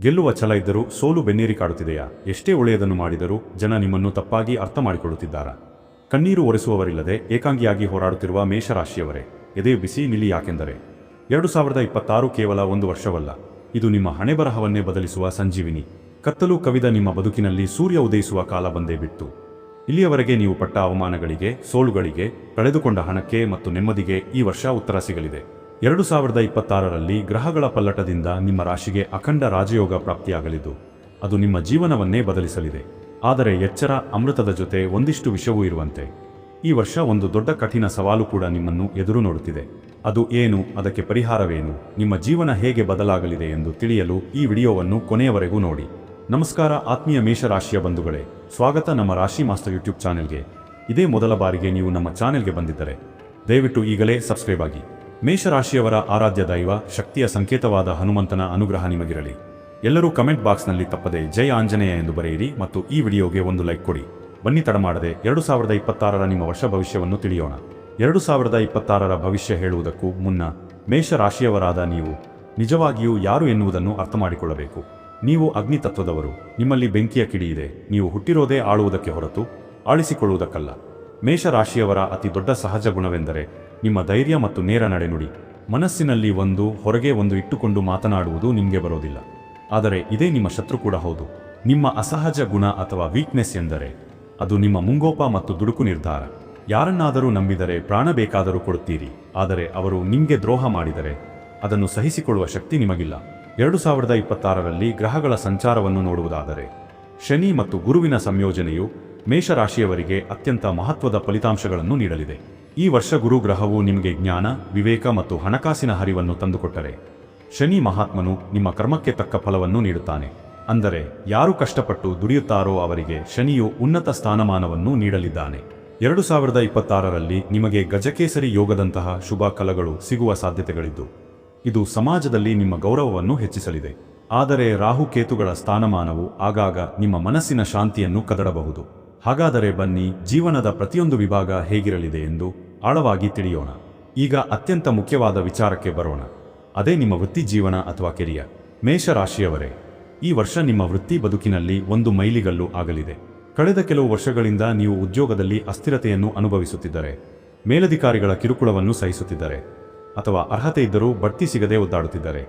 ಗೆಲ್ಲುವ ಛಲ ಇದ್ದರೂ ಸೋಲು ಬೆನ್ನೇರಿ ಕಾಡುತ್ತಿದೆಯಾ? ಎಷ್ಟೇ ಒಳ್ಳೆಯದನ್ನು ಮಾಡಿದರೂ ಜನ ನಿಮ್ಮನ್ನು ತಪ್ಪಾಗಿ ಅರ್ಥ ಮಾಡಿಕೊಳ್ಳುತ್ತಿದ್ದಾರಾ ಕಣ್ಣೀರು ಒರೆಸುವವರಿಲ್ಲದೆ ಏಕಾಂಗಿಯಾಗಿ ಹೋರಾಡುತ್ತಿರುವ ಮೇಷರಾಶಿಯವರೇ, ಎದೆ ಬಿಸಿ ನಿಲ್ಲಿ ಯಾಕೆಂದರೆ ಎರಡು ಸಾವಿರದ ಇಪ್ಪತ್ತಾರು ಕೇವಲ ಒಂದು ವರ್ಷವಲ್ಲ. ಇದು ನಿಮ್ಮ ಹಣೆಬರಹವನ್ನೇ ಬದಲಿಸುವ ಸಂಜೀವಿನಿ. ಕತ್ತಲು ಕವಿದ ನಿಮ್ಮ ಬದುಕಿನಲ್ಲಿ ಸೂರ್ಯ ಉದಯಿಸುವ ಕಾಲ ಬಂದೇ ಬಿಟ್ಟು. ಇಲ್ಲಿಯವರೆಗೆ ನೀವು ಪಟ್ಟ ಅವಮಾನಗಳಿಗೆ, ಸೋಲುಗಳಿಗೆ ಕಳೆದುಕೊಂಡ ಹಣಕ್ಕೆ ಮತ್ತು ನೆಮ್ಮದಿಗೆ ಈ ವರ್ಷ ಉತ್ತರ ಸಿಗಲಿದೆ. ಎರಡು ಸಾವಿರದ ಇಪ್ಪತ್ತಾರರಲ್ಲಿ ಗ್ರಹಗಳ ಪಲ್ಲಟದಿಂದ ನಿಮ್ಮ ರಾಶಿಗೆ ಅಖಂಡ ರಾಜಯೋಗ ಪ್ರಾಪ್ತಿಯಾಗಲಿದ್ದು, ಅದು ನಿಮ್ಮ ಜೀವನವನ್ನೇ ಬದಲಿಸಲಿದೆ. ಆದರೆ ಎಚ್ಚರ, ಅಮೃತದ ಜೊತೆ ಒಂದಿಷ್ಟು ವಿಷವೂ ಇರುವಂತೆ. ಈ ವರ್ಷ ಒಂದು ದೊಡ್ಡ ಕಠಿಣ ಸವಾಲು ಕೂಡ ನಿಮ್ಮನ್ನು ಎದುರು ನೋಡುತ್ತಿದೆ. ಅದು ಏನು, ಅದಕ್ಕೆ ಪರಿಹಾರವೇನು, ನಿಮ್ಮ ಜೀವನ ಹೇಗೆ ಬದಲಾಗಲಿದೆ ಎಂದು ತಿಳಿಯಲು ಈ ವಿಡಿಯೋವನ್ನು ಕೊನೆಯವರೆಗೂ ನೋಡಿ. ನಮಸ್ಕಾರ, ಆತ್ಮೀಯ ಮೇಷರಾಶಿಯ ಬಂಧುಗಳೇ. ಸ್ವಾಗತ ನಮ್ಮ ರಾಶಿ ಮಾಸ್ಟರ್ ಯೂಟ್ಯೂಬ್ ಚಾನೆಲ್ಗೆ. ಇದೇ ಮೊದಲ ಬಾರಿಗೆ ನೀವು ನಮ್ಮ ಚಾನೆಲ್ಗೆ ಬಂದಿದ್ದರೆ, ದಯವಿಟ್ಟು ಈಗಲೇ ಸಬ್ಸ್ಕ್ರೈಬ್ ಆಗಿ. ಮೇಷರಾಶಿಯವರ ಆರಾಧ್ಯ ದೈವ, ಶಕ್ತಿಯ ಸಂಕೇತವಾದ ಹನುಮಂತನ ಅನುಗ್ರಹ ನಿಮಗಿರಲಿ. ಎಲ್ಲರೂ ಕಮೆಂಟ್ ಬಾಕ್ಸ್ನಲ್ಲಿ ತಪ್ಪದೆ ಜೈ ಆಂಜನೇಯ ಎಂದು ಬರೆಯಿರಿ ಮತ್ತು ಈ ವಿಡಿಯೋಗೆ ಒಂದು ಲೈಕ್ ಕೊಡಿ. ಬನ್ನಿ ತಡ ಮಾಡದೆ ಎರಡು ಸಾವಿರದ ಇಪ್ಪತ್ತಾರರ ನಿಮ್ಮ ವರ್ಷ ಭವಿಷ್ಯವನ್ನು ತಿಳಿಯೋಣ. ಎರಡು ಸಾವಿರದ ಇಪ್ಪತ್ತಾರರ ಭವಿಷ್ಯ ಹೇಳುವುದಕ್ಕೂ ಮುನ್ನ ಮೇಷರಾಶಿಯವರಾದ ನೀವು ನಿಜವಾಗಿಯೂ ಯಾರು ಎನ್ನುವುದನ್ನು ಅರ್ಥ ಮಾಡಿಕೊಳ್ಳಬೇಕು ನೀವು ಅಗ್ನಿ ತತ್ವದವರು. ನಿಮ್ಮಲ್ಲಿ ಬೆಂಕಿಯ ಕಿಡಿ ಇದೆ. ನೀವು ಹುಟ್ಟಿರೋದೇ ಆಳುವುದಕ್ಕೆ ಹೊರತು ಆಳಿಸಿಕೊಳ್ಳುವುದಕ್ಕಲ್ಲ. ಮೇಷರಾಶಿಯವರ ಅತಿ ದೊಡ್ಡ ಸಹಜ ಗುಣವೆಂದರೆ ನಿಮ್ಮ ಧೈರ್ಯ ಮತ್ತು ನೇರ ನಡೆನುಡಿ. ಮನಸ್ಸಿನಲ್ಲಿ ಒಂದು, ಹೊರಗೆ ಒಂದು ಇಟ್ಟುಕೊಂಡು ಮಾತನಾಡುವುದು ನಿಮಗೆ ಬರೋದಿಲ್ಲ. ಆದರೆ ಇದೇ ನಿಮ್ಮ ಶತ್ರು ಕೂಡ ಹೌದು. ನಿಮ್ಮ ಅಸಹಜ ಗುಣ ಅಥವಾ ವೀಕ್ನೆಸ್ ಎಂದರೆ, ಅದು ನಿಮ್ಮ ಮುಂಗೋಪ ಮತ್ತು ದುಡುಕು ನಿರ್ಧಾರ. ಯಾರನ್ನಾದರೂ ನಂಬಿದರೆ ಪ್ರಾಣ ಬೇಕಾದರೂ ಕೊಡುತ್ತೀರಿ. ಆದರೆ ಅವರು ನಿಮಗೆ ದ್ರೋಹ ಮಾಡಿದರೆ, ಅದನ್ನು ಸಹಿಸಿಕೊಳ್ಳುವ ಶಕ್ತಿ ನಿಮಗಿಲ್ಲ. ಎರಡು ಸಾವಿರದ ಇಪ್ಪತ್ತಾರರಲ್ಲಿ ಗ್ರಹಗಳ ಸಂಚಾರವನ್ನು ನೋಡುವುದಾದರೆ, ಶನಿ ಮತ್ತು ಗುರುವಿನ ಸಂಯೋಜನೆಯು ಮೇಷರಾಶಿಯವರಿಗೆ ಅತ್ಯಂತ ಮಹತ್ವದ ಫಲಿತಾಂಶಗಳನ್ನು ನೀಡಲಿದೆ. ಈ ವರ್ಷ ಗುರು ಗ್ರಹವು ನಿಮಗೆ ಜ್ಞಾನ, ವಿವೇಕ ಮತ್ತು ಹಣಕಾಸಿನ ಹರಿವನ್ನು ತಂದುಕೊಟ್ಟರೆ. ಶನಿ ಮಹಾತ್ಮನು ನಿಮ್ಮ ಕರ್ಮಕ್ಕೆ ತಕ್ಕ ಫಲವನ್ನು ನೀಡುತ್ತಾನೆ. ಅಂದರೆ, ಯಾರು ಕಷ್ಟಪಟ್ಟು ದುಡಿಯುತ್ತಾರೋ ಅವರಿಗೆ ಶನಿಯು ಉನ್ನತ ಸ್ಥಾನಮಾನವನ್ನು ನೀಡಲಿದ್ದಾನೆ. ಎರಡು ಸಾವಿರದ ಇಪ್ಪತ್ತಾರರಲ್ಲಿ ನಿಮಗೆ ಗಜಕೇಸರಿ ಯೋಗದಂತಹ ಶುಭ ಕಲಗಳು ಸಿಗುವ ಸಾಧ್ಯತೆಗಳಿದ್ದು, ಇದು ಸಮಾಜದಲ್ಲಿ ನಿಮ್ಮ ಗೌರವವನ್ನು ಹೆಚ್ಚಿಸಲಿದೆ. ಆದರೆ ರಾಹುಕೇತುಗಳ ಸ್ಥಾನಮಾನವು ಆಗಾಗ ನಿಮ್ಮ ಮನಸ್ಸಿನ ಶಾಂತಿಯನ್ನು ಕದಡಬಹುದು. ಹಾಗಾದರೆ ಬನ್ನಿ, ಜೀವನದ ಪ್ರತಿಯೊಂದು ವಿಭಾಗ ಹೇಗಿರಲಿದೆ ಎಂದು ಆಳವಾಗಿ ತಿಳಿಯೋಣ. ಈಗ ಅತ್ಯಂತ ಮುಖ್ಯವಾದ ವಿಚಾರಕ್ಕೆ ಬರೋಣ. ಅದೇ ನಿಮ್ಮ ವೃತ್ತಿ ಜೀವನ ಅಥವಾ ಕೆರಿಯರ್. ಮೇಷರಾಶಿಯವರೇ, ಈ ವರ್ಷ ನಿಮ್ಮ ವೃತ್ತಿ ಬದುಕಿನಲ್ಲಿ ಒಂದು ಮೈಲಿಗಲ್ಲು ಆಗಲಿದೆ. ಕಳೆದ ಕೆಲವು ವರ್ಷಗಳಿಂದ ನೀವು ಉದ್ಯೋಗದಲ್ಲಿ ಅಸ್ಥಿರತೆಯನ್ನು ಅನುಭವಿಸುತ್ತಿದ್ದರೆ, ಮೇಲಧಿಕಾರಿಗಳ ಕಿರುಕುಳವನ್ನು ಸಹಿಸುತ್ತಿದ್ದರೆ, ಅಥವಾ ಅರ್ಹತೆ ಇದ್ದರೂ ಬಡ್ತಿ ಸಿಗದೆ ಒದ್ದಾಡುತ್ತಿದ್ದಾರೆ,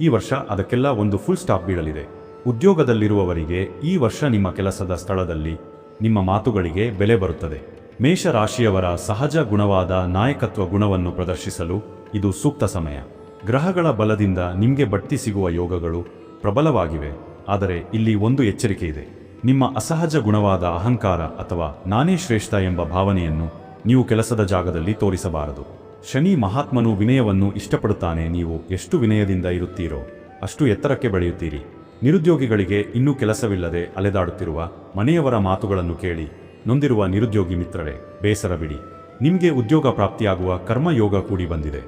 ಈ ವರ್ಷ ಅದಕ್ಕೆಲ್ಲ ಒಂದು ಫುಲ್ ಸ್ಟಾಪ್ ಬೀಳಲಿದೆ. ಉದ್ಯೋಗದಲ್ಲಿರುವವರಿಗೆ ಈ ವರ್ಷ ನಿಮ್ಮ ಕೆಲಸದ ಸ್ಥಳದಲ್ಲಿ ನಿಮ್ಮ ಮಾತುಗಳಿಗೆ ಬೆಲೆ ಬರುತ್ತದೆ. ಮೇಷರಾಶಿಯವರ ಸಹಜ ಗುಣವಾದ ನಾಯಕತ್ವ ಗುಣವನ್ನು ಪ್ರದರ್ಶಿಸಲು ಇದು ಸೂಕ್ತ ಸಮಯ. ಗ್ರಹಗಳ ಬಲದಿಂದ ನಿಮಗೆ ಬಡ್ತಿ ಸಿಗುವ ಯೋಗಗಳು ಪ್ರಬಲವಾಗಿವೆ. ಆದರೆ ಇಲ್ಲಿ ಒಂದು ಎಚ್ಚರಿಕೆ ಇದೆ. ನಿಮ್ಮ ಅಸಹಜ ಗುಣವಾದ ಅಹಂಕಾರ ಅಥವಾ ನಾನೇ ಶ್ರೇಷ್ಠ ಎಂಬ ಭಾವನೆಯನ್ನು ನೀವು ಕೆಲಸದ ಜಾಗದಲ್ಲಿ ತೋರಿಸಬಾರದು. ಶನಿ ಮಹಾತ್ಮನು ವಿನಯವನ್ನು ಇಷ್ಟಪಡುತ್ತಾನೆ. ನೀವು ಎಷ್ಟು ವಿನಯದಿಂದ ಇರುತ್ತೀರೋ ಅಷ್ಟು ಎತ್ತರಕ್ಕೆ ಬೆಳೆಯುತ್ತೀರಿ. ನಿರುದ್ಯೋಗಿಗಳಿಗೆ ಇನ್ನೂ ಕೆಲಸವಿಲ್ಲದೆ ಅಲೆದಾಡುತ್ತಿರುವ ಮನೆಯವರ ಮಾತುಗಳನ್ನು ಕೇಳಿ ನೊಂದಿರುವ ನಿರುದ್ಯೋಗಿ ಮಿತ್ರರೇ, ಬೇಸರ ಬಿಡಿ. ನಿಮಗೆ ಉದ್ಯೋಗ ಪ್ರಾಪ್ತಿಯಾಗುವ ಕರ್ಮಯೋಗ ಕೂಡಿ ಬಂದಿದೆ.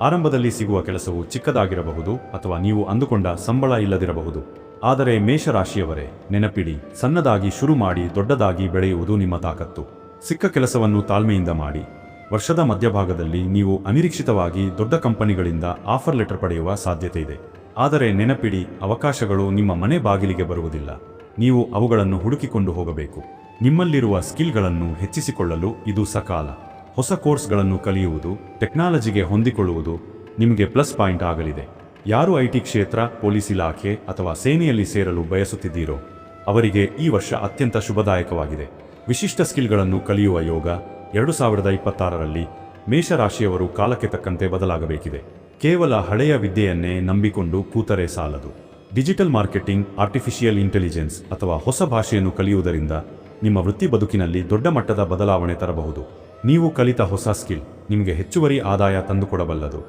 ಆರಂಭದಲ್ಲಿ ಸಿಗುವ ಕೆಲಸವು ಚಿಕ್ಕದಾಗಿರಬಹುದು ಅಥವಾ ನೀವು ಅಂದುಕೊಂಡ ಸಂಬಳ ಇಲ್ಲದಿರಬಹುದು. ಆದರೆ ಮೇಷರಾಶಿಯವರೇ, ನೆನಪಿಡಿ, ಸಣ್ಣದಾಗಿ ಶುರು ಮಾಡಿ ದೊಡ್ಡದಾಗಿ ಬೆಳೆಯುವುದು ನಿಮ್ಮ ತಾಕತ್ತು. ಸಿಕ್ಕ ಕೆಲಸವನ್ನು ತಾಳ್ಮೆಯಿಂದ ಮಾಡಿ. ವರ್ಷದ ಮಧ್ಯಭಾಗದಲ್ಲಿ ನೀವು ಅನಿರೀಕ್ಷಿತವಾಗಿ ದೊಡ್ಡ ಕಂಪನಿಗಳಿಂದ ಆಫರ್ ಲೆಟರ್ ಪಡೆಯುವ ಸಾಧ್ಯತೆ ಇದೆ. ಆದರೆ ನೆನಪಿಡಿ, ಅವಕಾಶಗಳು ನಿಮ್ಮ ಮನೆ ಬಾಗಿಲಿಗೆ ಬರುವುದಿಲ್ಲ. ನೀವು ಅವುಗಳನ್ನು ಹುಡುಕಿಕೊಂಡು ಹೋಗಬೇಕು. ನಿಮ್ಮಲ್ಲಿರುವ ಸ್ಕಿಲ್ಗಳನ್ನು ಹೆಚ್ಚಿಸಿಕೊಳ್ಳಲು ಇದು ಸಕಾಲ. ಹೊಸ ಕೋರ್ಸ್ಗಳನ್ನು ಕಲಿಯುವುದು, ಟೆಕ್ನಾಲಜಿಗೆ ಹೊಂದಿಕೊಳ್ಳುವುದು ನಿಮಗೆ ಪ್ಲಸ್ ಪಾಯಿಂಟ್ ಆಗಲಿದೆ. ಯಾರು ಐಟಿ ಕ್ಷೇತ್ರ, ಪೊಲೀಸ್ ಇಲಾಖೆ ಅಥವಾ ಸೇನೆಯಲ್ಲಿ ಸೇರಲು ಬಯಸುತ್ತಿದ್ದೀರೋ ಅವರಿಗೆ ಈ ವರ್ಷ ಅತ್ಯಂತ ಶುಭದಾಯಕವಾಗಿದೆ. ವಿಶಿಷ್ಟ ಸ್ಕಿಲ್ಗಳನ್ನು ಕಲಿಯುವ ಯೋಗ ಎರಡು ಸಾವಿರದ ಇಪ್ಪತ್ತಾರರಲ್ಲಿ ಮೇಷರಾಶಿಯವರು ಕಾಲಕ್ಕೆ ತಕ್ಕಂತೆ ಬದಲಾಗಬೇಕಿದೆ. ಕೇವಲ ಹಳೆಯ ವಿದ್ಯೆಯನ್ನೇ ನಂಬಿಕೊಂಡು ಕೂತರೆ ಸಾಲದು. ಡಿಜಿಟಲ್ ಮಾರ್ಕೆಟಿಂಗ್, ಆರ್ಟಿಫಿಷಿಯಲ್ ಇಂಟೆಲಿಜೆನ್ಸ್ ಅಥವಾ ಹೊಸ ಭಾಷೆಯನ್ನು ಕಲಿಯುವುದರಿಂದ ನಿಮ್ಮ ವೃತ್ತಿ ಬದುಕಿನಲ್ಲಿ ದೊಡ್ಡ ಮಟ್ಟದ ಬದಲಾವಣೆ ತರಬಹುದು. ನೀವು ಕಲಿತ ಹೊಸ ಸ್ಕಿಲ್ ನಿಮಗೆ ಹೆಚ್ಚುವರಿ ಆದಾಯ ತಂದುಕೊಡಬಲ್ಲದು.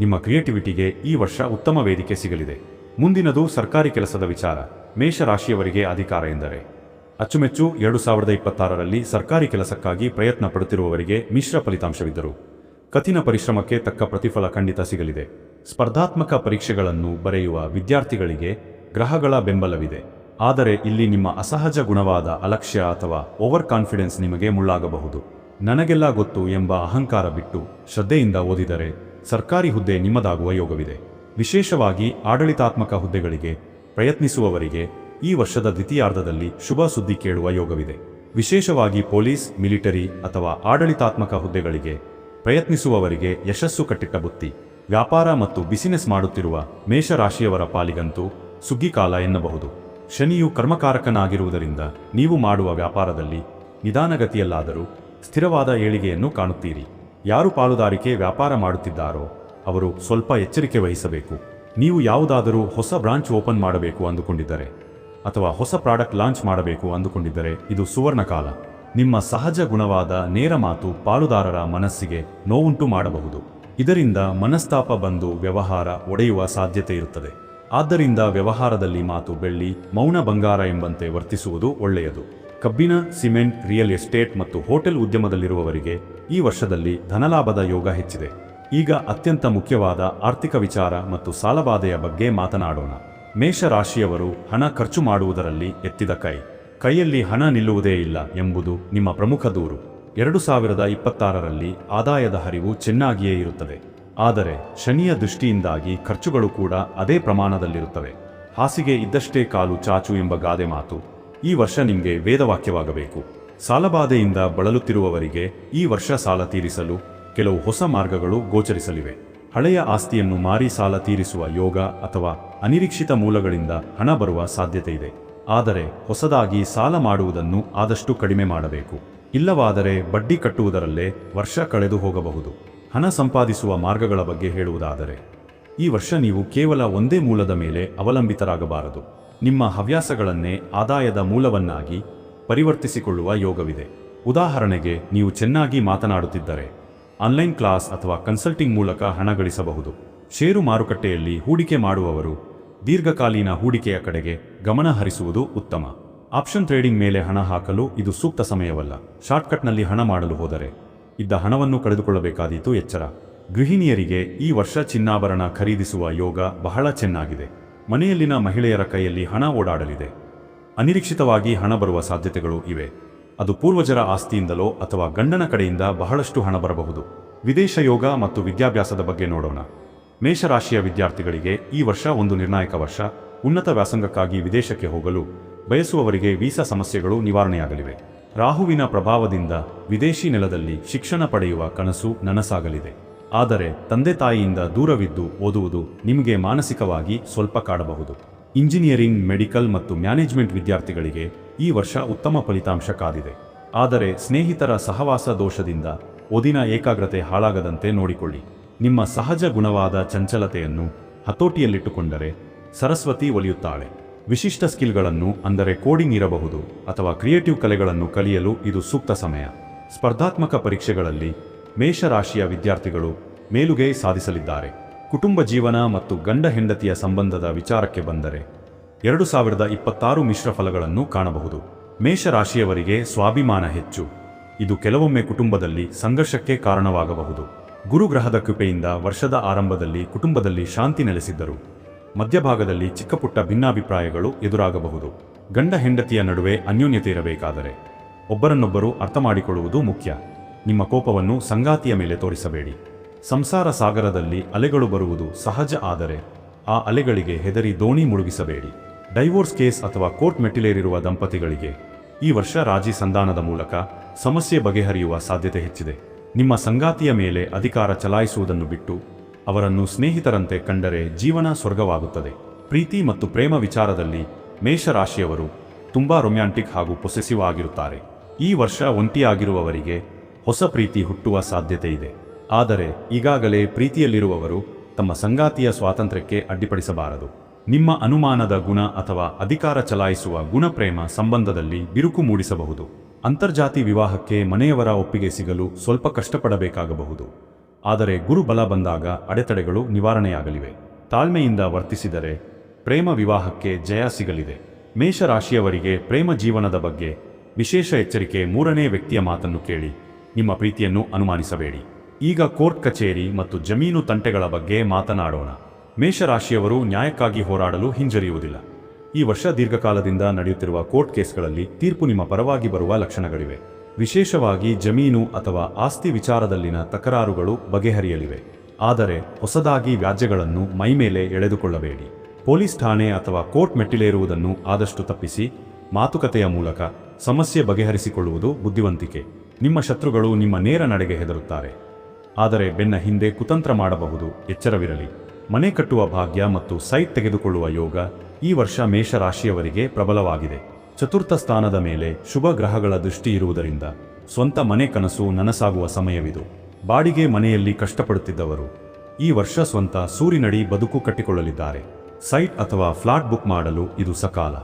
ನಿಮ್ಮ ಕ್ರಿಯೇಟಿವಿಟಿಗೆ ಈ ವರ್ಷ ಉತ್ತಮ ವೇದಿಕೆ ಸಿಗಲಿದೆ. ಮುಂದಿನದು ಸರ್ಕಾರಿ ಕೆಲಸದ ವಿಚಾರ. ಮೇಷರಾಶಿಯವರಿಗೆ ಅಧಿಕಾರ ಎಂದರೆ, ಅಚ್ಚುಮೆಚ್ಚು ಎರಡು ಸಾವಿರದ ಇಪ್ಪತ್ತಾರರಲ್ಲಿ ಸರ್ಕಾರಿ ಕೆಲಸಕ್ಕಾಗಿ ಪ್ರಯತ್ನ ಪಡುತ್ತಿರುವವರಿಗೆ ಮಿಶ್ರ ಫಲಿತಾಂಶವಿದ್ದರು, ಕಠಿಣ ಪರಿಶ್ರಮಕ್ಕೆ ತಕ್ಕ ಪ್ರತಿಫಲ ಖಂಡಿತ ಸಿಗಲಿದೆ. ಸ್ಪರ್ಧಾತ್ಮಕ ಪರೀಕ್ಷೆಗಳನ್ನು ಬರೆಯುವ ವಿದ್ಯಾರ್ಥಿಗಳಿಗೆ ಗ್ರಹಗಳ ಬೆಂಬಲವಿದೆ. ಆದರೆ ಇಲ್ಲಿ ನಿಮ್ಮ ಅಸಹಜ ಗುಣವಾದ ಅಲಕ್ಷ್ಯ ಅಥವಾ ಓವರ್ ಕಾನ್ಫಿಡೆನ್ಸ್ ನಿಮಗೆ ಮುಳ್ಳಾಗಬಹುದು. ನನಗೆಲ್ಲ ಗೊತ್ತು ಎಂಬ ಅಹಂಕಾರ ಬಿಟ್ಟು ಶ್ರದ್ಧೆಯಿಂದ ಓದಿದರೆ ಸರ್ಕಾರಿ ಹುದ್ದೆ ನಿಮ್ಮದಾಗುವ ಯೋಗವಿದೆ. ವಿಶೇಷವಾಗಿ ಆಡಳಿತಾತ್ಮಕ ಹುದ್ದೆಗಳಿಗೆ ಪ್ರಯತ್ನಿಸುವವರಿಗೆ ಈ ವರ್ಷದ ದ್ವಿತೀಯಾರ್ಧದಲ್ಲಿ ಶುಭ ಸುದ್ದಿ ಕೇಳುವ ಯೋಗವಿದೆ. ವಿಶೇಷವಾಗಿ ಪೊಲೀಸ್, ಮಿಲಿಟರಿ ಅಥವಾ ಆಡಳಿತಾತ್ಮಕ ಹುದ್ದೆಗಳಿಗೆ ಪ್ರಯತ್ನಿಸುವವರಿಗೆ ಯಶಸ್ಸು ಕಟ್ಟಿಟ್ಟ ಬುತ್ತಿ. ವ್ಯಾಪಾರ ಮತ್ತು ಬಿಸಿನೆಸ್ ಮಾಡುತ್ತಿರುವ ಮೇಷರಾಶಿಯವರ ಪಾಲಿಗಂತೂ ಸುಗ್ಗಿಕಾಲ ಎನ್ನಬಹುದು. ಶನಿಯು ಕರ್ಮಕಾರಕನಾಗಿರುವುದರಿಂದ ನೀವು ಮಾಡುವ ವ್ಯಾಪಾರದಲ್ಲಿ ನಿಧಾನಗತಿಯಲ್ಲಾದರೂ ಸ್ಥಿರವಾದ ಏಳಿಗೆಯನ್ನು ಕಾಣುತ್ತೀರಿ. ಯಾರು ಪಾಲುದಾರಿಕೆ ವ್ಯಾಪಾರ ಮಾಡುತ್ತಿದ್ದಾರೋ ಅವರು ಸ್ವಲ್ಪ ಎಚ್ಚರಿಕೆ ವಹಿಸಬೇಕು. ನೀವು ಯಾವುದಾದರೂ ಹೊಸ ಬ್ರಾಂಚ್ ಓಪನ್ ಮಾಡಬೇಕು ಅಂದುಕೊಂಡಿದ್ದರೆ ಅಥವಾ ಹೊಸ ಪ್ರಾಡಕ್ಟ್ ಲಾಂಚ್ ಮಾಡಬೇಕು ಅಂದುಕೊಂಡಿದ್ದರೆ ಇದು ಸುವರ್ಣ ಕಾಲ ನಿಮ್ಮ ಸಹಜ ಗುಣವಾದ ನೇರ ಮಾತು ಪಾಲುದಾರರ ಮನಸ್ಸಿಗೆ ನೋವುಂಟು ಮಾಡಬಹುದು. ಇದರಿಂದ ಮನಸ್ತಾಪ ಬಂದು ವ್ಯವಹಾರ ಒಡೆಯುವ ಸಾಧ್ಯತೆ ಇರುತ್ತದೆ. ಆದ್ದರಿಂದ ವ್ಯವಹಾರದಲ್ಲಿ ಮಾತು ಬೆಳ್ಳಿ ಮೌನ ಬಂಗಾರ ಎಂಬಂತೆ ವರ್ತಿಸುವುದು ಒಳ್ಳೆಯದು. ಕಬ್ಬಿನ, ಸಿಮೆಂಟ್, ರಿಯಲ್ ಎಸ್ಟೇಟ್ ಮತ್ತು ಹೋಟೆಲ್ ಉದ್ಯಮದಲ್ಲಿರುವವರಿಗೆ ಈ ವರ್ಷದಲ್ಲಿ ಧನಲಾಭದ ಯೋಗ ಹೆಚ್ಚಿದೆ. ಈಗ ಅತ್ಯಂತ ಮುಖ್ಯವಾದ ಆರ್ಥಿಕ ವಿಚಾರ ಮತ್ತು ಸಾಲಬಾಧೆಯ ಬಗ್ಗೆ ಮಾತನಾಡೋಣ. ಮೇಷರಾಶಿಯವರು ಹಣ ಖರ್ಚು ಮಾಡುವುದರಲ್ಲಿ ಎತ್ತಿದ ಕೈ. ಕೈಯಲ್ಲಿ ಹಣ ನಿಲ್ಲುವುದೇ ಇಲ್ಲ ಎಂಬುದು ನಿಮ್ಮ ಪ್ರಮುಖ ದೂರು. ಎರಡು ಸಾವಿರದ ಇಪ್ಪತ್ತಾರರಲ್ಲಿ ಆದಾಯದ ಹರಿವು ಚೆನ್ನಾಗಿಯೇ ಇರುತ್ತದೆ. ಆದರೆ ಶನಿಯ ದೃಷ್ಟಿಯಿಂದಾಗಿ ಖರ್ಚುಗಳು ಕೂಡ ಅದೇ ಪ್ರಮಾಣದಲ್ಲಿರುತ್ತವೆ. ಹಾಸಿಗೆ ಇದ್ದಷ್ಟೇ ಕಾಲು ಚಾಚು ಎಂಬ ಗಾದೆ ಮಾತು ಈ ವರ್ಷ ನಿಮಗೆ ವೇದವಾಕ್ಯವಾಗಬೇಕು. ಸಾಲಬಾಧೆಯಿಂದ ಬಳಲುತ್ತಿರುವವರಿಗೆ ಈ ವರ್ಷ ಸಾಲ ತೀರಿಸಲು ಕೆಲವು ಹೊಸ ಮಾರ್ಗಗಳು ಗೋಚರಿಸಲಿವೆ. ಹಳೆಯ ಆಸ್ತಿಯನ್ನು ಮಾರಿ ಸಾಲ ತೀರಿಸುವ ಯೋಗ ಅಥವಾ ಅನಿರೀಕ್ಷಿತ ಮೂಲಗಳಿಂದ ಹಣ ಬರುವ ಸಾಧ್ಯತೆ ಇದೆ. ಆದರೆ ಹೊಸದಾಗಿ ಸಾಲ ಮಾಡುವುದನ್ನು ಆದಷ್ಟು ಕಡಿಮೆ ಮಾಡಬೇಕು. ಇಲ್ಲವಾದರೆ ಬಡ್ಡಿ ಕಟ್ಟುವುದರಲ್ಲೇ ವರ್ಷ ಕಳೆದು ಹೋಗಬಹುದು. ಹಣ ಸಂಪಾದಿಸುವ ಮಾರ್ಗಗಳ ಬಗ್ಗೆ ಹೇಳುವುದಾದರೆ, ಈ ವರ್ಷ ನೀವು ಕೇವಲ ಒಂದೇ ಮೂಲದ ಮೇಲೆ ಅವಲಂಬಿತರಾಗಬಾರದು. ನಿಮ್ಮ ಹವ್ಯಾಸಗಳನ್ನೇ ಆದಾಯದ ಮೂಲವನ್ನಾಗಿ ಪರಿವರ್ತಿಸಿಕೊಳ್ಳುವ ಯೋಗವಿದೆ. ಉದಾಹರಣೆಗೆ, ನೀವು ಚೆನ್ನಾಗಿ ಮಾತನಾಡುತ್ತಿದ್ದರೆ, ಆನ್ಲೈನ್ ಕ್ಲಾಸ್ ಅಥವಾ ಕನ್ಸಲ್ಟಿಂಗ್ ಮೂಲಕ ಹಣ ಗಳಿಸಬಹುದು. ಷೇರು ಮಾರುಕಟ್ಟೆಯಲ್ಲಿ ಹೂಡಿಕೆ ಮಾಡುವವರು ದೀರ್ಘಕಾಲೀನ ಹೂಡಿಕೆಯ ಕಡೆಗೆ ಗಮನ ಹರಿಸುವುದು ಉತ್ತಮ. ಆಪ್ಷನ್ ಟ್ರೇಡಿಂಗ್ ಮೇಲೆ ಹಣ ಹಾಕಲು ಇದು ಸೂಕ್ತ ಸಮಯವಲ್ಲ. ಶಾರ್ಟ್ಕಟ್ನಲ್ಲಿ ಹಣ ಮಾಡಲು ಹೋದರೆ ಇದ್ದ ಹಣವನ್ನು ಕಳೆದುಕೊಳ್ಳಬೇಕಾದೀತು ಎಚ್ಚರ. ಗೃಹಿಣಿಯರಿಗೆ ಈ ವರ್ಷ ಚಿನ್ನಾಭರಣ ಖರೀದಿಸುವ ಯೋಗ ಬಹಳ ಚೆನ್ನಾಗಿದೆ. ಮನೆಯಲ್ಲಿನ ಮಹಿಳೆಯರ ಕೈಯಲ್ಲಿ ಹಣ ಓಡಾಡಲಿದೆ. ಅನಿರೀಕ್ಷಿತವಾಗಿ ಹಣ ಬರುವ ಸಾಧ್ಯತೆಗಳು ಇವೆ. ಅದು ಪೂರ್ವಜರ ಆಸ್ತಿಯಿಂದಲೋ ಅಥವಾ ಗಂಡನ ಕಡೆಯಿಂದ ಬಹಳಷ್ಟು ಹಣ ಬರಬಹುದು. ವಿದೇಶ ಯೋಗ ಮತ್ತು ವಿದ್ಯಾಭ್ಯಾಸದ ಬಗ್ಗೆ ನೋಡೋಣ. ಮೇಷರಾಶಿಯ ವಿದ್ಯಾರ್ಥಿಗಳಿಗೆ ಈ ವರ್ಷ ಒಂದು ನಿರ್ಣಾಯಕ ವರ್ಷ. ಉನ್ನತ ವ್ಯಾಸಂಗಕ್ಕಾಗಿ ವಿದೇಶಕ್ಕೆ ಹೋಗಲು ಬಯಸುವವರಿಗೆ ವೀಸಾ ಸಮಸ್ಯೆಗಳು ನಿವಾರಣೆಯಾಗಲಿವೆ. ರಾಹುವಿನ ಪ್ರಭಾವದಿಂದ ವಿದೇಶಿ ನೆಲದಲ್ಲಿ ಶಿಕ್ಷಣ ಪಡೆಯುವ ಕನಸು ನನಸಾಗಲಿದೆ. ಆದರೆ ತಂದೆ ತಾಯಿಯಿಂದ ದೂರವಿದ್ದು ಓದುವುದು ನಿಮಗೆ ಮಾನಸಿಕವಾಗಿ ಸ್ವಲ್ಪ ಕಾಡಬಹುದು. ಇಂಜಿನಿಯರಿಂಗ್, ಮೆಡಿಕಲ್ ಮತ್ತು ಮ್ಯಾನೇಜ್ಮೆಂಟ್ ವಿದ್ಯಾರ್ಥಿಗಳಿಗೆ ಈ ವರ್ಷ ಉತ್ತಮ ಫಲಿತಾಂಶ ಕಾದಿದೆ. ಆದರೆ ಸ್ನೇಹಿತರ ಸಹವಾಸ ದೋಷದಿಂದ ಓದಿನ ಏಕಾಗ್ರತೆ ಹಾಳಾಗದಂತೆ ನೋಡಿಕೊಳ್ಳಿ. ನಿಮ್ಮ ಸಹಜ ಗುಣವಾದ ಚಂಚಲತೆಯನ್ನು ಹತೋಟಿಯಲ್ಲಿಟ್ಟುಕೊಂಡರೆ ಸರಸ್ವತಿ ಒಲಿಯುತ್ತಾಳೆ. ವಿಶಿಷ್ಟ ಸ್ಕಿಲ್ಗಳನ್ನು, ಅಂದರೆ ಕೋಡಿಂಗ್ ಇರಬಹುದು ಅಥವಾ ಕ್ರಿಯೇಟಿವ್ ಕಲೆಗಳನ್ನು ಕಲಿಯಲು ಇದು ಸೂಕ್ತ ಸಮಯ. ಸ್ಪರ್ಧಾತ್ಮಕ ಪರೀಕ್ಷೆಗಳಲ್ಲಿ ಮೇಷರಾಶಿಯ ವಿದ್ಯಾರ್ಥಿಗಳು ಮೇಲುಗೈ ಸಾಧಿಸಲಿದ್ದಾರೆ. ಕುಟುಂಬ ಜೀವನ ಮತ್ತು ಗಂಡ ಹೆಂಡತಿಯ ಸಂಬಂಧದ ವಿಚಾರಕ್ಕೆ ಬಂದರೆ ಎರಡು ಸಾವಿರದ ಇಪ್ಪತ್ತಾರು ಮಿಶ್ರ ಫಲಗಳನ್ನು ಕಾಣಬಹುದು. ಮೇಷರಾಶಿಯವರಿಗೆ ಸ್ವಾಭಿಮಾನ ಹೆಚ್ಚು. ಇದು ಕೆಲವೊಮ್ಮೆ ಕುಟುಂಬದಲ್ಲಿ ಸಂಘರ್ಷಕ್ಕೆ ಕಾರಣವಾಗಬಹುದು. ಗುರುಗ್ರಹದ ಕೃಪೆಯಿಂದ ವರ್ಷದ ಆರಂಭದಲ್ಲಿ ಕುಟುಂಬದಲ್ಲಿ ಶಾಂತಿ ನೆಲೆಸಿದ್ದರು. ಮಧ್ಯಭಾಗದಲ್ಲಿ ಚಿಕ್ಕಪುಟ್ಟ ಭಿನ್ನಾಭಿಪ್ರಾಯಗಳು ಎದುರಾಗಬಹುದು. ಗಂಡ ಹೆಂಡತಿಯ ನಡುವೆ ಅನ್ಯೋನ್ಯತೆ ಇರಬೇಕಾದರೆ ಒಬ್ಬರನ್ನೊಬ್ಬರು ಅರ್ಥ ಮಾಡಿಕೊಳ್ಳುವುದು ಮುಖ್ಯ. ನಿಮ್ಮ ಕೋಪವನ್ನು ಸಂಗಾತಿಯ ಮೇಲೆ ತೋರಿಸಬೇಡಿ. ಸಂಸಾರ ಸಾಗರದಲ್ಲಿ ಅಲೆಗಳು ಬರುವುದು ಸಹಜ ಆದರೆ ಆ ಅಲೆಗಳಿಗೆ ಹೆದರಿ ದೋಣಿ ಮುಳುಗಿಸಬೇಡಿ. ಡೈವೋರ್ಸ್ ಕೇಸ್ ಅಥವಾ ಕೋರ್ಟ್ ಮೆಟ್ಟಿಲೇರಿರುವ ದಂಪತಿಗಳಿಗೆ ಈ ವರ್ಷ ರಾಜಿ ಸಂಧಾನದ ಮೂಲಕ ಸಮಸ್ಯೆ ಬಗೆಹರಿಯುವ ಸಾಧ್ಯತೆ ಹೆಚ್ಚಿದೆ. ನಿಮ್ಮ ಸಂಗಾತಿಯ ಮೇಲೆ ಅಧಿಕಾರ ಚಲಾಯಿಸುವುದನ್ನು ಬಿಟ್ಟು ಅವರನ್ನು ಸ್ನೇಹಿತರಂತೆ ಕಂಡರೆ ಜೀವನ ಸ್ವರ್ಗವಾಗುತ್ತದೆ. ಪ್ರೀತಿ ಮತ್ತು ಪ್ರೇಮ ವಿಚಾರದಲ್ಲಿ ಮೇಷರಾಶಿಯವರು ತುಂಬಾ ರೊಮ್ಯಾಂಟಿಕ್ ಹಾಗೂ ಪೊಸೆಸಿವ್ ಆಗಿರುತ್ತಾರೆ. ಈ ವರ್ಷ ಒಂಟಿಯಾಗಿರುವವರಿಗೆ ಹೊಸ ಪ್ರೀತಿ ಹುಟ್ಟುವ ಸಾಧ್ಯತೆ ಇದೆ. ಆದರೆ ಈಗಾಗಲೇ ಪ್ರೀತಿಯಲ್ಲಿರುವವರು ತಮ್ಮ ಸಂಗಾತಿಯ ಸ್ವಾತಂತ್ರ್ಯಕ್ಕೆ ಅಡ್ಡಿಪಡಿಸಬಾರದು. ನಿಮ್ಮ ಅನುಮಾನದ ಗುಣ ಅಥವಾ ಅಧಿಕಾರ ಚಲಾಯಿಸುವ ಗುಣಪ್ರೇಮ ಸಂಬಂಧದಲ್ಲಿ ಬಿರುಕು ಮೂಡಿಸಬಹುದು. ಅಂತರ್ಜಾತಿ ವಿವಾಹಕ್ಕೆ ಮನೆಯವರ ಒಪ್ಪಿಗೆ ಸಿಗಲು ಸ್ವಲ್ಪ ಕಷ್ಟಪಡಬೇಕಾಗಬಹುದು. ಆದರೆ ಗುರುಬಲ ಬಂದಾಗ ಅಡೆತಡೆಗಳು ನಿವಾರಣೆಯಾಗಲಿವೆ. ತಾಳ್ಮೆಯಿಂದ ವರ್ತಿಸಿದರೆ ಪ್ರೇಮ ವಿವಾಹಕ್ಕೆ ಜಯ ಸಿಗಲಿದೆ. ಮೇಷರಾಶಿಯವರಿಗೆ ಪ್ರೇಮ ಜೀವನದ ಬಗ್ಗೆ ವಿಶೇಷ ಎಚ್ಚರಿಕೆ ಮೂರನೇ ವ್ಯಕ್ತಿಯ ಮಾತನ್ನು ಕೇಳಿ, ನಿಮ್ಮ ಪ್ರೀತಿಯನ್ನು ಅನುಮಾನಿಸಬೇಡಿ. ಈಗ ಕೋರ್ಟ್ ಕಚೇರಿ ಮತ್ತು ಜಮೀನು ತಂಟೆಗಳ ಬಗ್ಗೆ ಮಾತನಾಡೋಣ. ಮೇಷರಾಶಿಯವರು ನ್ಯಾಯಕ್ಕಾಗಿ ಹೋರಾಡಲು ಹಿಂಜರಿಯುವುದಿಲ್ಲ. ಈ ವರ್ಷ ದೀರ್ಘಕಾಲದಿಂದ ನಡೆಯುತ್ತಿರುವ ಕೋರ್ಟ್ ಕೇಸ್ಗಳಲ್ಲಿ ತೀರ್ಪು ನಿಮ್ಮ ಪರವಾಗಿ ಬರುವ ಲಕ್ಷಣಗಳಿವೆ. ವಿಶೇಷವಾಗಿ ಜಮೀನು ಅಥವಾ ಆಸ್ತಿ ವಿಚಾರದಲ್ಲಿನ ತಕರಾರುಗಳು ಬಗೆಹರಿಯಲಿವೆ. ಆದರೆ ಹೊಸದಾಗಿ ವ್ಯಾಜ್ಯಗಳನ್ನು ಮೈಮೇಲೆ ಎಳೆದುಕೊಳ್ಳಬೇಡಿ. ಪೊಲೀಸ್ ಠಾಣೆ ಅಥವಾ ಕೋರ್ಟ್ ಮೆಟ್ಟಿಲೇರುವುದನ್ನು ಆದಷ್ಟು ತಪ್ಪಿಸಿ, ಮಾತುಕತೆಯ ಮೂಲಕ ಸಮಸ್ಯೆ ಬಗೆಹರಿಸಿಕೊಳ್ಳುವುದು ಬುದ್ಧಿವಂತಿಕೆ. ನಿಮ್ಮ ಶತ್ರುಗಳು ನಿಮ್ಮ ನೇರ ನಡೆಗೆ ಹೆದರುತ್ತಾರೆ. ಆದರೆ ಬೆನ್ನ ಹಿಂದೆ ಕುತಂತ್ರ ಮಾಡಬಹುದು, ಎಚ್ಚರವಿರಲಿ. ಮನೆ ಕಟ್ಟುವ ಭಾಗ್ಯ ಮತ್ತು ಸೈಟ್ ತೆಗೆದುಕೊಳ್ಳುವ ಯೋಗ ಈ ವರ್ಷ ಮೇಷರಾಶಿಯವರಿಗೆ ಪ್ರಬಲವಾಗಿದೆ. ಚತುರ್ಥ ಸ್ಥಾನದ ಮೇಲೆ ಶುಭ ಗ್ರಹಗಳ ದೃಷ್ಟಿ ಇರುವುದರಿಂದ ಸ್ವಂತ ಮನೆ ಕನಸು ನನಸಾಗುವ ಸಮಯವಿದು. ಬಾಡಿಗೆ ಮನೆಯಲ್ಲಿ ಕಷ್ಟಪಡುತ್ತಿದ್ದವರು ಈ ವರ್ಷ ಸ್ವಂತ ಸೂರಿನಡಿ ಬದುಕು ಕಟ್ಟಿಕೊಳ್ಳಲಿದ್ದಾರೆ. ಸೈಟ್ ಅಥವಾ ಫ್ಲಾಟ್ ಬುಕ್ ಮಾಡಲು ಇದು ಸಕಾಲ.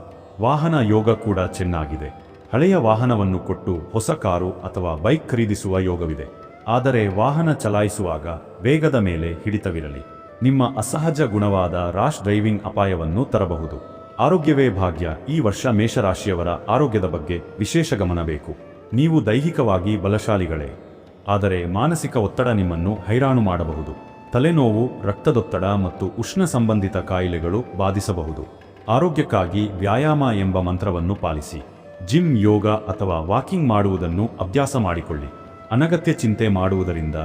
ವಾಹನ ಯೋಗ ಕೂಡ ಚೆನ್ನಾಗಿದೆ. ಹಳೆಯ ವಾಹನವನ್ನು ಕೊಟ್ಟು ಹೊಸ ಕಾರು ಅಥವಾ ಬೈಕ್ ಖರೀದಿಸುವ ಯೋಗವಿದೆ. ಆದರೆ ವಾಹನ ಚಲಾಯಿಸುವಾಗ ವೇಗದ ಮೇಲೆ ಹಿಡಿತವಿರಲಿ. ನಿಮ್ಮ ಅಸಹಜ ಗುಣವಾದ ರಾಶ್ ಡ್ರೈವಿಂಗ್ ಅಪಾಯವನ್ನು ತರಬಹುದು. ಆರೋಗ್ಯವೇ ಭಾಗ್ಯ. ಈ ವರ್ಷ ಮೇಷರಾಶಿಯವರ ಆರೋಗ್ಯದ ಬಗ್ಗೆ ವಿಶೇಷ ಗಮನ ಬೇಕು. ನೀವು ದೈಹಿಕವಾಗಿ ಬಲಶಾಲಿಗಳೇ. ಆದರೆ ಮಾನಸಿಕ ಒತ್ತಡ ನಿಮ್ಮನ್ನು ಹೈರಾಣು ಮಾಡಬಹುದು. ತಲೆನೋವು, ರಕ್ತದೊತ್ತಡ ಮತ್ತು ಉಷ್ಣ ಸಂಬಂಧಿತ ಕಾಯಿಲೆಗಳು ಬಾಧಿಸಬಹುದು. ಆರೋಗ್ಯಕ್ಕಾಗಿ ವ್ಯಾಯಾಮ ಎಂಬ ಮಂತ್ರವನ್ನು ಪಾಲಿಸಿ. ಜಿಮ್, ಯೋಗ ಅಥವಾ ವಾಕಿಂಗ್ ಮಾಡುವುದನ್ನು ಅಭ್ಯಾಸ ಮಾಡಿಕೊಳ್ಳಿ. ಅನಗತ್ಯ ಚಿಂತೆ ಮಾಡುವುದರಿಂದ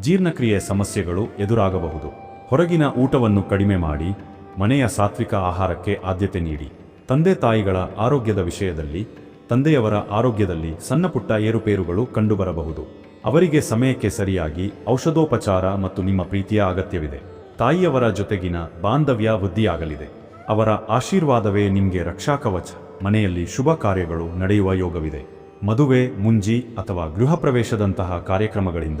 ಜೀರ್ಣಕ್ರಿಯೆ ಸಮಸ್ಯೆಗಳು ಎದುರಾಗಬಹುದು. ಹೊರಗಿನ ಊಟವನ್ನು ಕಡಿಮೆ ಮಾಡಿ. ಮನೆಯ ಸಾತ್ವಿಕ ಆಹಾರಕ್ಕೆ ಆದ್ಯತೆ ನೀಡಿ. ತಂದೆ ತಾಯಿಗಳ ಆರೋಗ್ಯದ ವಿಷಯದಲ್ಲಿ, ತಂದೆಯವರ ಆರೋಗ್ಯದಲ್ಲಿ ಸಣ್ಣಪುಟ್ಟ ಏರುಪೇರುಗಳು ಕಂಡುಬರಬಹುದು. ಅವರಿಗೆ ಸಮಯಕ್ಕೆ ಸರಿಯಾಗಿ ಔಷಧೋಪಚಾರ ಮತ್ತು ನಿಮ್ಮ ಪ್ರೀತಿಯ ಅಗತ್ಯವಿದೆ. ತಾಯಿಯವರ ಜೊತೆಗಿನ ಬಾಂಧವ್ಯ ವೃದ್ಧಿಯಾಗಲಿದೆ. ಅವರ ಆಶೀರ್ವಾದವೇ ನಿಮಗೆ ರಕ್ಷಾಕವಚ. ಮನೆಯಲ್ಲಿ ಶುಭ ಕಾರ್ಯಗಳು ನಡೆಯುವ ಯೋಗವಿದೆ. ಮದುವೆ, ಮುಂಜಿ ಅಥವಾ ಗೃಹ ಪ್ರವೇಶದಂತಹ ಕಾರ್ಯಕ್ರಮಗಳಿಂದ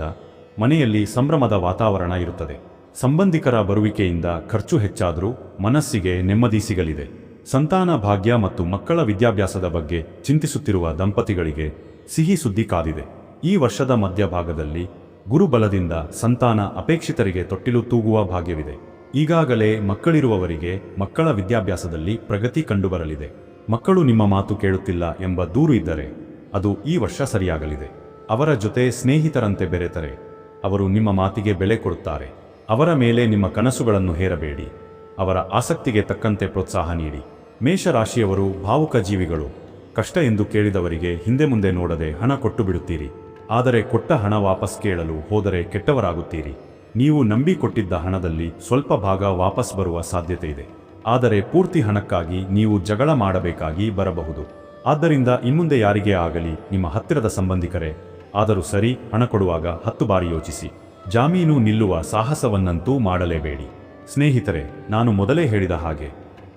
ಮನೆಯಲ್ಲಿ ಸಂಭ್ರಮದ ವಾತಾವರಣ ಇರುತ್ತದೆ. ಸಂಬಂಧಿಕರ ಬರುವಿಕೆಯಿಂದ ಖರ್ಚು ಹೆಚ್ಚಾದರೂ ಮನಸ್ಸಿಗೆ ನೆಮ್ಮದಿ ಸಿಗಲಿದೆ. ಸಂತಾನ ಭಾಗ್ಯ ಮತ್ತು ಮಕ್ಕಳ ವಿದ್ಯಾಭ್ಯಾಸದ ಬಗ್ಗೆ ಚಿಂತಿಸುತ್ತಿರುವ ದಂಪತಿಗಳಿಗೆ ಸಿಹಿ ಸುದ್ದಿ ಕಾದಿದೆ. ಈ ವರ್ಷದ ಮಧ್ಯಭಾಗದಲ್ಲಿ ಗುರುಬಲದಿಂದ ಸಂತಾನ ಅಪೇಕ್ಷಿತರಿಗೆ ತೊಟ್ಟಿಲು ತೂಗುವ ಭಾಗ್ಯವಿದೆ. ಈಗಾಗಲೇ ಮಕ್ಕಳಿರುವವರಿಗೆ ಮಕ್ಕಳ ವಿದ್ಯಾಭ್ಯಾಸದಲ್ಲಿ ಪ್ರಗತಿ ಕಂಡುಬರಲಿದೆ. ಮಕ್ಕಳು ನಿಮ್ಮ ಮಾತು ಕೇಳುತ್ತಿಲ್ಲ ಎಂಬ ದೂರು ಇದ್ದರೆ ಅದು ಈ ವರ್ಷ ಸರಿಯಾಗಲಿದೆ. ಅವರ ಜೊತೆ ಸ್ನೇಹಿತರಂತೆ ಬೆರೆತರೆ. ಅವರು ನಿಮ್ಮ ಮಾತಿಗೆ ಬೆಲೆ ಕೊಡುತ್ತಾರೆ. ಅವರ ಮೇಲೆ ನಿಮ್ಮ ಕನಸುಗಳನ್ನು ಹೇರಬೇಡಿ. ಅವರ ಆಸಕ್ತಿಗೆ ತಕ್ಕಂತೆ ಪ್ರೋತ್ಸಾಹ ನೀಡಿ. ಮೇಷರಾಶಿಯವರು ಭಾವುಕ ಜೀವಿಗಳು. ಕಷ್ಟ ಎಂದು ಕೇಳಿದವರಿಗೆ ಹಿಂದೆ ಮುಂದೆ ನೋಡದೆ ಹಣ ಕೊಟ್ಟು ಬಿಡುತ್ತೀರಿ ಆದರೆ ಕೊಟ್ಟ ಹಣ ವಾಪಸ್ ಕೇಳಲು ಹೋದರೆ ಕೆಟ್ಟವರಾಗುತ್ತೀರಿ. ನೀವು ನಂಬಿ ಕೊಟ್ಟಿದ್ದ ಹಣದಲ್ಲಿ ಸ್ವಲ್ಪ ಭಾಗ ವಾಪಸ್ ಬರುವ ಸಾಧ್ಯತೆ ಇದೆ. ಆದರೆ ಪೂರ್ತಿ ಹಣಕ್ಕಾಗಿ ನೀವು ಜಗಳ ಮಾಡಬೇಕಾಗಿ ಬರಬಹುದು. ಆದ್ದರಿಂದ ಇನ್ಮುಂದೆ ಯಾರಿಗೇ ಆಗಲಿ ನಿಮ್ಮ ಹತ್ತಿರದ ಸಂಬಂಧಿಕರೇ. ಆದರೂ ಸರಿ, ಹಣ ಕೊಡುವಾಗ ಹತ್ತು ಬಾರಿ ಯೋಚಿಸಿ. ಜಾಮೀನು ನಿಲ್ಲುವ ಸಾಹಸವನ್ನಂತೂ ಮಾಡಲೇಬೇಡಿ. ಸ್ನೇಹಿತರೆ, ನಾನು ಮೊದಲೇ ಹೇಳಿದ ಹಾಗೆ,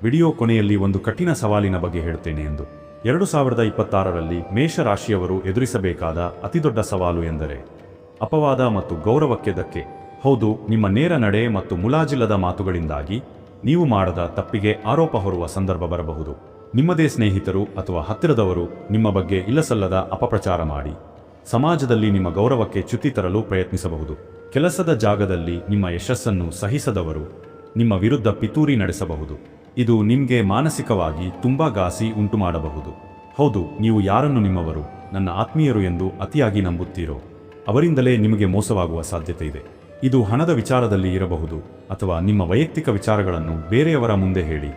ವಿಡಿಯೋ ಕೊನೆಯಲ್ಲಿ ಒಂದು ಕಠಿಣ ಸವಾಲಿನ ಬಗ್ಗೆ ಹೇಳುತ್ತೇನೆ ಎಂದು. ಎರಡು ಸಾವಿರದ ಇಪ್ಪತ್ತಾರರಲ್ಲಿ ಮೇಷರಾಶಿಯವರು ಎದುರಿಸಬೇಕಾದ ಅತಿದೊಡ್ಡ ಸವಾಲು ಎಂದರೆ, ಅಪವಾದ ಮತ್ತು ಗೌರವಕ್ಕೆ ಧಕ್ಕೆ. ಹೌದು, ನಿಮ್ಮ ನೇರ ನಡೆ ಮತ್ತು ಮುಲಾಜಿಲ್ಲದ ಮಾತುಗಳಿಂದಾಗಿ ನೀವು ಮಾಡದ ತಪ್ಪಿಗೆ ಆರೋಪ ಹೊರುವ ಸಂದರ್ಭ ಬರಬಹುದು. ನಿಮ್ಮದೇ ಸ್ನೇಹಿತರು ಅಥವಾ ಹತ್ತಿರದವರು ನಿಮ್ಮ ಬಗ್ಗೆ ಇಲ್ಲಸಲ್ಲದ ಅಪಪ್ರಚಾರ ಮಾಡಿ. ಸಮಾಜದಲ್ಲಿ ನಿಮ್ಮ ಗೌರವಕ್ಕೆ ಚ್ಯುತಿ ತರಲು ಪ್ರಯತ್ನಿಸಬಹುದು. ಕೆಲಸದ ಜಾಗದಲ್ಲಿ ನಿಮ್ಮ ಯಶಸ್ಸನ್ನು ಸಹಿಸದವರು ನಿಮ್ಮ ವಿರುದ್ಧ ಪಿತೂರಿ ನಡೆಸಬಹುದು. ಇದು ನಿಮಗೆ ಮಾನಸಿಕವಾಗಿ ತುಂಬಾ ಗಾಸಿ ಉಂಟು ಮಾಡಬಹುದು ಹೌದು, ನೀವು ಯಾರನ್ನು ನಿಮ್ಮವರು, ನನ್ನ ಆತ್ಮೀಯರು ಎಂದು ಅತಿಯಾಗಿ ನಂಬುತ್ತೀರೋ, ಅವರಿಂದಲೇ ನಿಮಗೆ ಮೋಸವಾಗುವ ಸಾಧ್ಯತೆ ಇದೆ. ಇದು ಹಣದ ವಿಚಾರದಲ್ಲಿ ಇರಬಹುದು ಅಥವಾ ನಿಮ್ಮ ವೈಯಕ್ತಿಕ ವಿಚಾರಗಳನ್ನು ಬೇರೆಯವರ ಮುಂದೆ ಹೇಳಿ.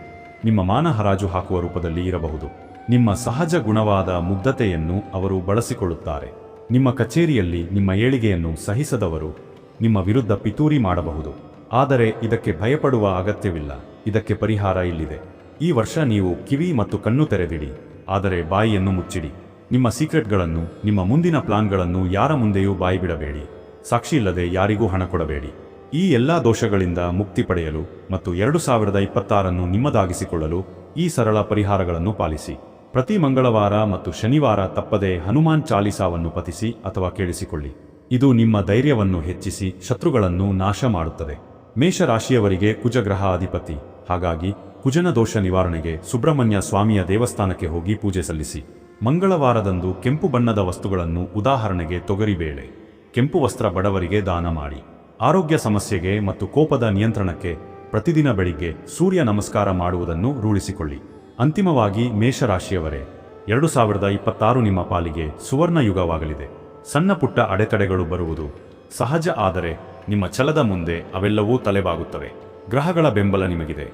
ನಿಮ್ಮ ಮಾನ ಹರಾಜು ಹಾಕುವ ರೂಪದಲ್ಲಿ ಇರಬಹುದು. ನಿಮ್ಮ ಸಹಜ ಗುಣವಾದ ಮುಗ್ಧತೆಯನ್ನು ಅವರು ಬಳಸಿಕೊಳ್ಳುತ್ತಾರೆ. ನಿಮ್ಮ ಕಚೇರಿಯಲ್ಲಿ ನಿಮ್ಮ ಏಳಿಗೆಯನ್ನು ಸಹಿಸದವರು ನಿಮ್ಮ ವಿರುದ್ಧ ಪಿತೂರಿ ಮಾಡಬಹುದು. ಆದರೆ ಇದಕ್ಕೆ ಭಯಪಡುವ ಅಗತ್ಯವಿಲ್ಲ. ಇದಕ್ಕೆ ಪರಿಹಾರ ಇಲ್ಲಿದೆ. ಈ ವರ್ಷ ನೀವು ಕಿವಿ ಮತ್ತು ಕಣ್ಣು ತೆರೆದಿಡಿ. ಆದರೆ ಬಾಯಿಯನ್ನು ಮುಚ್ಚಿಡಿ. ನಿಮ್ಮ ಸೀಕ್ರೆಟ್ಗಳನ್ನು, ನಿಮ್ಮ ಮುಂದಿನ ಪ್ಲಾನ್ಗಳನ್ನು ಯಾರ ಮುಂದೆಯೂ ಬಾಯಿ ಬಿಡಬೇಡಿ ಸಾಕ್ಷಿ ಇಲ್ಲದೆ ಯಾರಿಗೂ ಹಣ ಕೊಡಬೇಡಿ. ಈ ಎಲ್ಲಾ ದೋಷಗಳಿಂದ ಮುಕ್ತಿ ಪಡೆಯಲು ಮತ್ತು ಎರಡು ಸಾವಿರದ ಇಪ್ಪತ್ತಾರನ್ನು ನಿಮ್ಮದಾಗಿಸಿಕೊಳ್ಳಲು ಈ ಸರಳ ಪರಿಹಾರಗಳನ್ನು ಪಾಲಿಸಿ. ಪ್ರತಿ ಮಂಗಳವಾರ ಮತ್ತು ಶನಿವಾರ ತಪ್ಪದೆ ಹನುಮಾನ್ ಚಾಲಿಸಾವನ್ನು ಪತಿಸಿ ಅಥವಾ ಕೇಳಿಸಿಕೊಳ್ಳಿ. ಇದು ನಿಮ್ಮ ಧೈರ್ಯವನ್ನು ಹೆಚ್ಚಿಸಿ ಶತ್ರುಗಳನ್ನು ನಾಶ ಮಾಡುತ್ತದೆ. ಮೇಷರಾಶಿಯವರಿಗೆ ಕುಜಗ್ರಹ ಅಧಿಪತಿ ಹಾಗಾಗಿ ಕುಜನ ದೋಷ ನಿವಾರಣೆಗೆ ಸುಬ್ರಹ್ಮಣ್ಯ ಸ್ವಾಮಿಯ ದೇವಸ್ಥಾನಕ್ಕೆ ಹೋಗಿ ಪೂಜೆ ಸಲ್ಲಿಸಿ. ಮಂಗಳವಾರದಂದು ಕೆಂಪು ಬಣ್ಣದ ವಸ್ತುಗಳನ್ನು ಉದಾಹರಣೆಗೆ ತೊಗರಿಬೇಳೆ ಕೆಂಪು ವಸ್ತ್ರ ಬಡವರಿಗೆ ದಾನ ಮಾಡಿ. ಆರೋಗ್ಯ ಸಮಸ್ಯೆಗೆ ಮತ್ತು ಕೋಪದ ನಿಯಂತ್ರಣಕ್ಕೆ ಪ್ರತಿದಿನ ಬೆಳಿಗ್ಗೆ ಸೂರ್ಯ ನಮಸ್ಕಾರ ಮಾಡುವುದನ್ನು ರೂಢಿಸಿಕೊಳ್ಳಿ. ಅಂತಿಮವಾಗಿ ಮೇಷರಾಶಿಯವರೇ, ಎರಡು ಸಾವಿರದ ಇಪ್ಪತ್ತಾರು ನಿಮ್ಮ ಪಾಲಿಗೆ ಸುವರ್ಣ ಯುಗವಾಗಲಿದೆ ಸಣ್ಣ ಪುಟ್ಟ ಅಡೆತಡೆಗಳು ಬರುವುದು ಸಹಜ ಆದರೆ ನಿಮ್ಮ ಛಲದ ಮುಂದೆ ಅವೆಲ್ಲವೂ ತಲೆಬಾಗುತ್ತವೆ. ಗ್ರಹಗಳ ಬೆಂಬಲ ನಿಮಗಿದೆ.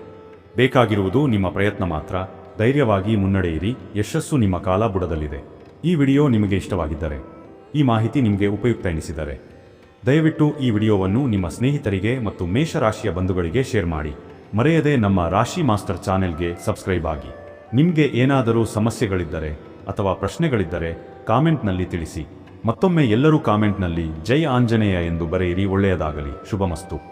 ಬೇಕಾಗಿರುವುದು ನಿಮ್ಮ ಪ್ರಯತ್ನ ಮಾತ್ರ. ಧೈರ್ಯವಾಗಿ ಮುನ್ನಡೆಯಿರಿ. ಯಶಸ್ಸು ನಿಮ್ಮ ಕಾಲ ಬುಡದಲ್ಲಿದೆ. ಈ ವಿಡಿಯೋ ನಿಮಗೆ ಇಷ್ಟವಾಗಿದ್ದರೆ, ಈ ಮಾಹಿತಿ ನಿಮಗೆ ಉಪಯುಕ್ತ ಎನಿಸಿದರೆ, ದಯವಿಟ್ಟು ಈ ವಿಡಿಯೋವನ್ನು ನಿಮ್ಮ ಸ್ನೇಹಿತರಿಗೆ ಮತ್ತು ಮೇಷರಾಶಿಯ ಬಂಧುಗಳಿಗೆ ಶೇರ್ ಮಾಡಿ. ಮರೆಯದೆ ನಮ್ಮ ರಾಶಿ ಮಾಸ್ಟರ್ ಚಾನೆಲ್ಗೆ ಸಬ್ಸ್ಕ್ರೈಬ್ ಆಗಿ. ನಿಮಗೆ ಏನಾದರೂ ಸಮಸ್ಯೆಗಳಿದ್ದರೆ ಅಥವಾ ಪ್ರಶ್ನೆಗಳಿದ್ದರೆ ಕಾಮೆಂಟ್ನಲ್ಲಿ ತಿಳಿಸಿ. ಮತ್ತೊಮ್ಮೆ ಎಲ್ಲರೂ ಕಾಮೆಂಟ್ನಲ್ಲಿ ಜೈ ಆಂಜನೇಯ ಎಂದು ಬರೆಯಿರಿ ಒಳ್ಳೆಯದಾಗಲಿ. ಶುಭಮಸ್ತು.